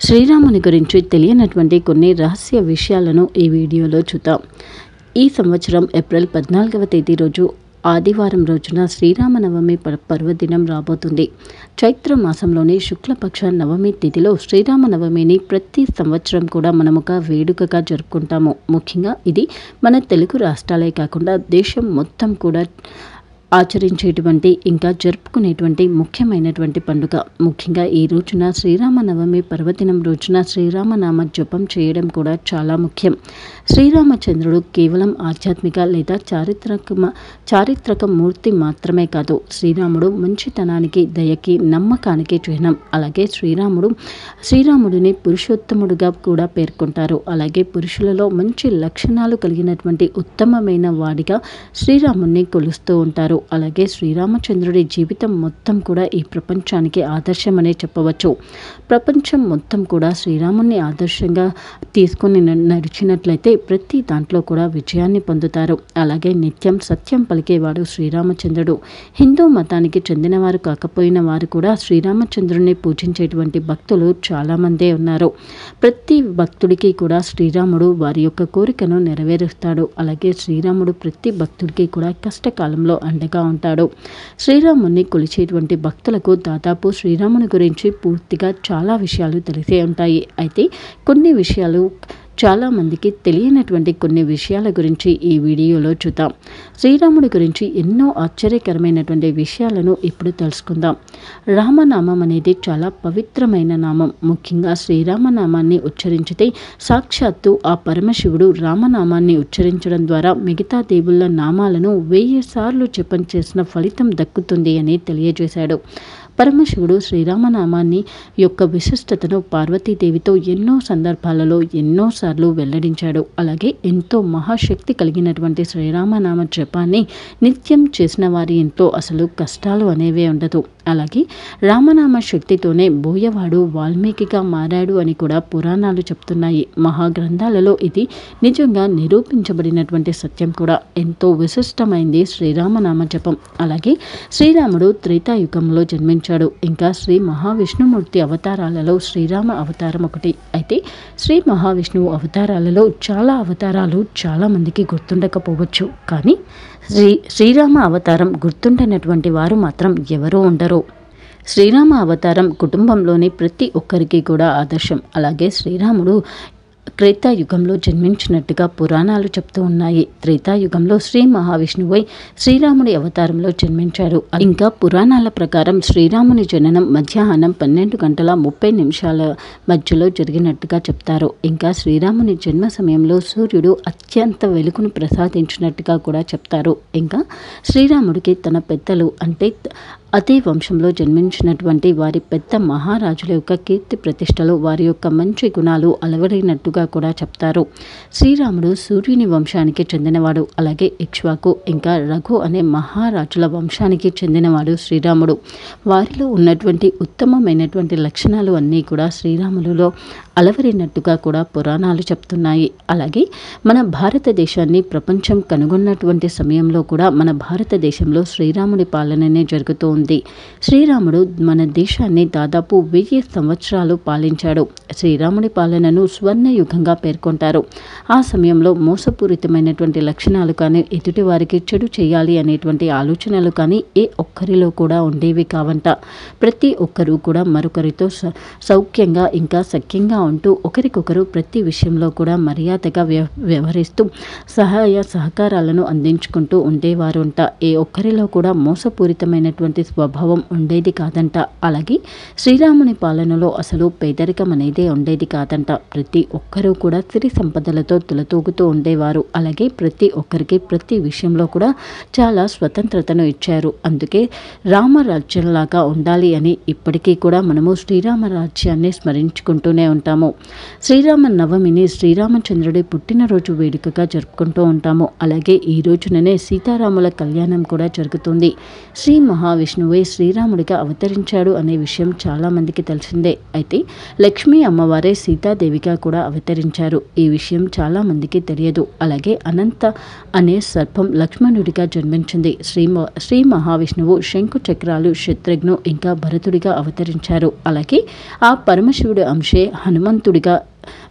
శ్రీరాముని గురించి తెలియనటువంటి కొన్ని రహస్య విషయాలను ఈ వీడియోలో చూద్దాం. ఈ సంవత్సరం ఏప్రిల్ పద్నాలుగవ తేదీ రోజు ఆదివారం రోజున శ్రీరామనవమి ప- పర్వదినం రాబోతుంది. చైత్ర మాసంలోని శుక్లపక్ష నవమి తిథిలో శ్రీరామనవమిని ప్రతి సంవత్సరం కూడా మనం ఒక వేడుకగా జరుపుకుంటాము. ముఖ్యంగా ఇది మన తెలుగు రాష్ట్రాలే కాకుండా దేశం మొత్తం కూడా ఆచరించేటువంటి ఇంకా జరుపుకునేటువంటి ముఖ్యమైనటువంటి పండుగ. ముఖ్యంగా ఈ రోజున శ్రీరామనవమి పర్వదినం రోజున శ్రీరామనామ జపం చేయడం కూడా చాలా ముఖ్యం. శ్రీరామచంద్రుడు కేవలం ఆధ్యాత్మిక లేదా చారిత్రక చారిత్రక మూర్తి మాత్రమే కాదు. శ్రీరాముడు మంచితనానికి దయకి నమ్మకానికి చిహ్నం. అలాగే శ్రీరాముడు శ్రీరాముడిని పురుషోత్తముడుగా కూడా పేర్కొంటారు. అలాగే పురుషులలో మంచి లక్షణాలు కలిగినటువంటి ఉత్తమమైన వాడిగా శ్రీరాముడిని కొలుస్తూ ఉంటారు. అలాగే శ్రీరామచంద్రుడి జీవితం మొత్తం కూడా ఈ ప్రపంచానికి ఆదర్శమనే చెప్పవచ్చు. ప్రపంచం మొత్తం కూడా శ్రీరాముని ఆదర్శంగా తీసుకొని న- నడిచినట్లయితే ప్రతి దాంట్లో కూడా విజయాన్ని పొందుతారు. అలాగే నిత్యం సత్యం పలికేవాడు శ్రీరామచంద్రుడు. హిందూ మతానికి చెందినవారు కాకపోయిన వారు కూడా శ్రీరామచంద్రుడిని పూజించేటువంటి భక్తులు చాలామందే ఉన్నారు. ప్రతి భక్తుడికి కూడా శ్రీరాముడు వారి యొక్క కోరికను నెరవేరుస్తాడు. అలాగే శ్రీరాముడు ప్రతి భక్తుడికి కూడా కష్టకాలంలో అండగా ఉంటాడు. శ్రీరాముని కొలిచేటువంటి భక్తులకు దాదాపు శ్రీరాముని గురించి పూర్తిగా చాలా విషయాలు తెలిసే ఉంటాయి. అయితే కొన్ని విషయాలు చాలామందికి తెలియనటువంటి కొన్ని విషయాల గురించి ఈ వీడియోలో చూద్దాం. శ్రీరాముడి గురించి ఎన్నో ఆశ్చర్యకరమైనటువంటి విషయాలను ఇప్పుడు తెలుసుకుందాం. రామనామం అనేది చాలా పవిత్రమైన నామం. ముఖ్యంగా శ్రీరామనామాన్ని ఉచ్చరించితే సాక్షాత్తు ఆ పరమశివుడు రామనామాన్ని ఉచ్చరించడం ద్వారా మిగతా దేవుళ్ళ నామాలను వెయ్యి సార్లు జపం చేసిన ఫలితం దక్కుతుంది అని తెలియజేశాడు. పరమశివుడు శ్రీరామనామాన్ని యొక్క విశిష్టతను పార్వతీదేవితో ఎన్నో సందర్భాలలో ఎన్నోసార్లు వెల్లడించాడు. అలాగే ఎంతో మహాశక్తి కలిగినటువంటి శ్రీరామనామ జపాన్ని నిత్యం చేసిన వారి ఇంట్లో అసలు కష్టాలు అనేవే ఉండదు. అలాగే రామనామ శక్తితోనే బోయవాడు వాల్మీకిగా మారాడు అని కూడా పురాణాలు చెప్తున్నాయి. మహాగ్రంథాలలో ఇది నిజంగా నిరూపించబడినటువంటి సత్యం కూడా. ఎంతో విశిష్టమైంది శ్రీరామనామ జపం. అలాగే శ్రీరాముడు త్రేతాయుగంలో జన్మించాడు. ఇంకా శ్రీ మహావిష్ణుమూర్తి అవతారాలలో శ్రీరామ అవతారం ఒకటి. అయితే శ్రీ మహావిష్ణువు అవతారాలలో చాలా అవతారాలు చాలా మందికి గుర్తుండకపోవచ్చు. కానీ శ్రీ శ్రీరామ అవతారం గుర్తుండనటువంటి వారు మాత్రం ఎవరూ ఉండరు. శ్రీరామ అవతారం కుటుంబంలోని ప్రతి ఒక్కరికి కూడా ఆదర్శం. అలాగే శ్రీరాముడు త్రేతాయుగంలో జన్మించినట్టుగా పురాణాలు చెప్తూ ఉన్నాయి. త్రేతాయుగంలో శ్రీ మహావిష్ణువై శ్రీరాముడి అవతారంలో జన్మించారు ఇంకా పురాణాల ప్రకారం శ్రీరాముని జననం మధ్యాహ్నం పన్నెండు గంటల ముప్పై నిమిషాల మధ్యలో జరిగినట్టుగా చెప్తారు. ఇంకా శ్రీరాముని జన్మ సమయంలో సూర్యుడు అత్యంత వెలుగును ప్రసాదించినట్టుగా కూడా చెప్తారు. ఇంకా శ్రీరాముడికి తన పెద్దలు అంటే అదే వంశంలో జన్మించినటువంటి వారి పెద్ద మహారాజుల యొక్క కీర్తి ప్రతిష్టలు వారి యొక్క మంచి గుణాలు అలవడైనట్టుగా కూడా చెప్తారు. శ్రీరాముడు సూర్యుని వంశానికి చెందినవాడు అలాగే ఇక్ష్వాకు ఇంకా రఘు అనే మహారాజుల వంశానికి చెందినవాడు శ్రీరాముడు. వారిలో ఉన్నటువంటి ఉత్తమమైనటువంటి లక్షణాలు అన్నీ కూడా శ్రీరాములలో అలవరినట్టుగా కూడా పురాణాలు చెప్తున్నాయి. అలాగే మన భారతదేశాన్ని ప్రపంచం కనుగొన్నటువంటి సమయంలో కూడా మన భారతదేశంలో శ్రీరాముడి పాలననే జరుగుతూ ఉంది. శ్రీరాముడు మన దేశాన్ని దాదాపు వెయ్యి సంవత్సరాలు పాలించాడు. శ్రీరాముడి పాలనను స్వర్ణయుగంగా పేర్కొంటారు. ఆ సమయంలో మోసపూరితమైనటువంటి లక్షణాలు కానీ ఎదుటి వారికి చెడు చేయాలి అనేటువంటి ఆలోచనలు కానీ ఏ ఒక్కరిలో కూడా ఉండేవి కావంట. ప్రతి ఒక్కరూ కూడా మరొకరితో సౌఖ్యంగా ఇంకా సఖ్యంగా ఉంటూ ఒకరికొకరు ప్రతి విషయంలో కూడా మర్యాదగా వ్యవ వ్యవహరిస్తూ సహాయ సహకారాలను అందించుకుంటూ ఉండేవారుంట. ఏ ఒక్కరిలో కూడా మోసపూరితమైనటువంటి స్వభావం ఉండేది కాదంట. అలాగే శ్రీరాముని పాలనలో అసలు పేదరికం అనేది ఉండేది కాదంట. ప్రతి ఒక్కరూ కూడా సిరి సంపదలతో తులతూగుతూ ఉండేవారు. అలాగే ప్రతి ఒక్కరికి ప్రతి విషయంలో కూడా చాలా స్వతంత్రతను ఇచ్చారు. అందుకే రామరాజ్యంలాగా ఉండాలి అని ఇప్పటికీ కూడా మనము శ్రీరామ రాజ్యాన్ని స్మరించుకుంటూనే ఉంటాము. శ్రీరామ నవమిని శ్రీరామచంద్రుడి పుట్టినరోజు వేడుకగా జరుపుకుంటూ ఉంటాము. అలాగే ఈ రోజుననే సీతారాముల కళ్యాణం కూడా జరుగుతుంది. శ్రీ మహావిష్ణు విష్ణువే శ్రీరాముడిగా అవతరించాడు అనే విషయం చాలామందికి తెలిసిందే. అయితే లక్ష్మీ అమ్మవారే సీతాదేవిగా కూడా అవతరించారు. ఈ విషయం చాలామందికి తెలియదు. అలాగే అనంత అనే సర్పం లక్ష్మణుడిగా జన్మించింది. శ్రీ మ- శ్రీ మహావిష్ణువు శంకు చక్రాలు శత్రుఘ్ను ఇంకా భరతుడిగా అవతరించారు. అలాగే ఆ పరమశివుడి అంశే హనుమంతుడిగా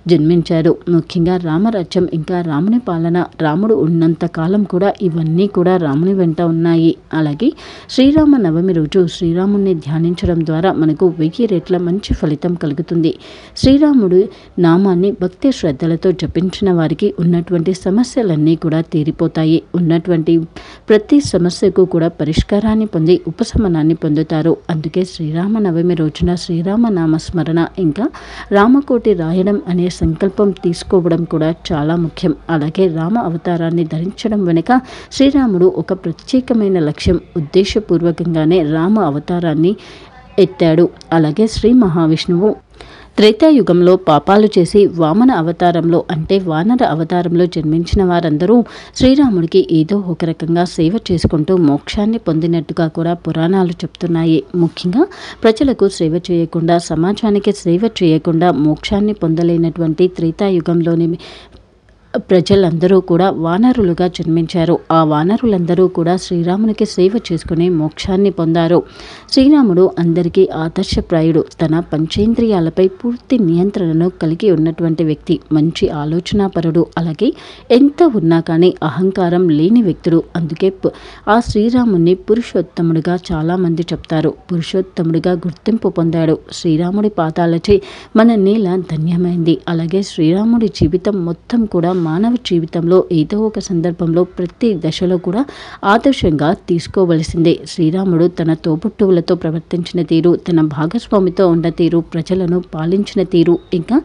జన్మించారు ముఖ్యంగా రామరాజ్యం ఇంకా రాముని పాలన రాముడు ఉన్నంత కాలం కూడా ఇవన్నీ కూడా రాముని వెంట ఉన్నాయి. అలాగే శ్రీరామ నవమి రోజు శ్రీరాముణ్ణి ధ్యానించడం ద్వారా మనకు వెయ్యి రెట్ల మంచి ఫలితం కలుగుతుంది. శ్రీరాముడు నామాన్ని భక్తి శ్రద్ధలతో జపించిన వారికి ఉన్నటువంటి సమస్యలన్నీ కూడా తీరిపోతాయి. ఉన్నటువంటి ప్రతి సమస్యకు కూడా పరిష్కారాన్ని పొంది ఉపశమనాన్ని పొందుతారు. అందుకే శ్రీరామ నవమి రోజున శ్రీరామ నామ స్మరణ ఇంకా రామకోటి రాయడం అనే సంకల్పం తీసుకోవడం కూడా చాలా ముఖ్యం. అలాగే రామ అవతారాన్ని ధరించడం వెనుక శ్రీరాముడు ఒక ప్రత్యేకమైన లక్ష్యం ఉద్దేశపూర్వకంగానే రామ అవతారాన్ని ఎత్తాడు. అలాగే శ్రీ మహావిష్ణువు త్రేతాయుగంలో పాపాలు చేసి వామన అవతారంలో అంటే వానర అవతారంలో జన్మించిన వారందరూ శ్రీరాముడికి ఏదో ఒక రకంగా సేవ చేసుకుంటూ మోక్షాన్ని పొందినట్టుగా కూడా పురాణాలు చెప్తున్నాయి. ముఖ్యంగా ప్రజలకు సేవ చేయకుండా సమాజానికి సేవ చేయకుండా మోక్షాన్ని పొందలేనటువంటి త్రేతాయుగంలోని ప్రజలందరూ కూడా వానరులుగా జన్మించారు. ఆ వానరులందరూ కూడా శ్రీరామునికి సేవ చేసుకుని మోక్షాన్ని పొందారు. శ్రీరాముడు అందరికీ ఆదర్శప్రాయుడు. తన పంచేంద్రియాలపై పూర్తి నియంత్రణను కలిగి ఉన్నటువంటి వ్యక్తి మంచి ఆలోచనాపరుడు. అలాగే ఎంత ఉన్నా కానీ అహంకారం లేని వ్యక్తుడు. అందుకే ఆ శ్రీరాముని పురుషోత్తముడిగా చాలామంది చెప్తారు. పురుషోత్తముడిగా గుర్తింపు పొందాడు. శ్రీరాముడి పాతాలచే మన నేల ధన్యమైంది. అలాగే శ్రీరాముడి జీవితం మొత్తం కూడా మానవ జీవితంలో ఏదో ఒక సందర్భంలో ప్రతి దశలో కూడా ఆదర్శంగా తీసుకోవలసిందే. శ్రీరాముడు తన తోబుట్టువులతో ప్రవర్తించిన తీరు తన భాగస్వామితో ఉన్న తీరు ప్రజలను పాలించిన తీరు ఇంకా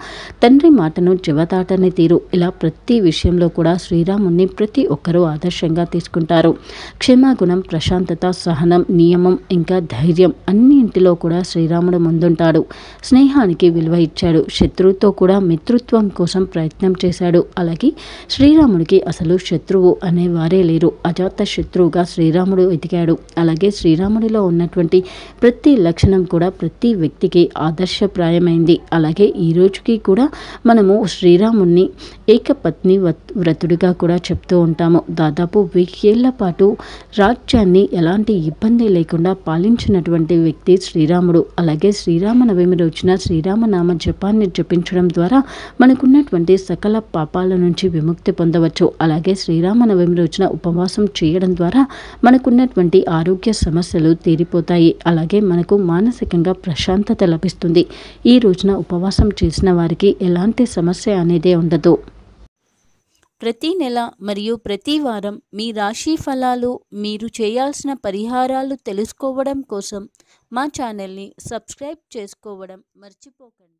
తండ్రి మాటను చెవతాటని తీరు. ఇలా ప్రతి విషయంలో కూడా శ్రీరాముణ్ణి ప్రతి ఒక్కరూ ఆదర్శంగా తీసుకుంటారు. క్షమాగుణం ప్రశాంతత సహనం నియమం ఇంకా ధైర్యం అన్నింటిలో కూడా శ్రీరాముడు ముందుంటాడు. స్నేహానికి విలువ ఇచ్చాడు. శత్రువుతో కూడా మిత్రుత్వం కోసం ప్రయత్నం చేశాడు. అలాగే శ్రీరాముడికి అసలు శత్రువు అనేవారే లేరు. అజాత శత్రువుగా శ్రీరాముడు ఎదిగాడు అలాగే శ్రీరాముడిలో ఉన్నటువంటి ప్రతి లక్షణం కూడా ప్రతి వ్యక్తికి ఆదర్శప్రాయమైంది. అలాగే ఈ రోజుకి కూడా మనము శ్రీరాముణ్ణి ఏకపత్ని వ్రతుడిగా కూడా చెప్తూ ఉంటాము. దాదాపు వెయ్యేళ్ళ పాటు రాజ్యాన్ని ఎలాంటి ఇబ్బంది లేకుండా పాలించినటువంటి వ్యక్తి శ్రీరాముడు. అలాగే శ్రీరామ నవమి రోజున శ్రీరామనామ జపాన్ని జపించడం ద్వారా మనకున్నటువంటి సకల పాపాల నుంచి విముక్తి పొందవచ్చు. అలాగే శ్రీరామనవమి రోజున ఉపవాసం చేయడం ద్వారా మనకున్నటువంటి ఆరోగ్య సమస్యలు తీరిపోతాయి. అలాగే మనకు మానసికంగా ప్రశాంతత లభిస్తుంది. ఈ రోజున ఉపవాసం చేసిన వారికి ఎలాంటి సమస్య అనేదే ఉండదు. ప్రతి నెల మరియు ప్రతి వారం మీ రాశి ఫలాలు మీరు చేయాల్సిన పరిహారాలు తెలుసుకోవడం కోసం మా ఛానల్ని సబ్స్క్రైబ్ చేసుకోవడం మర్చిపోకండి.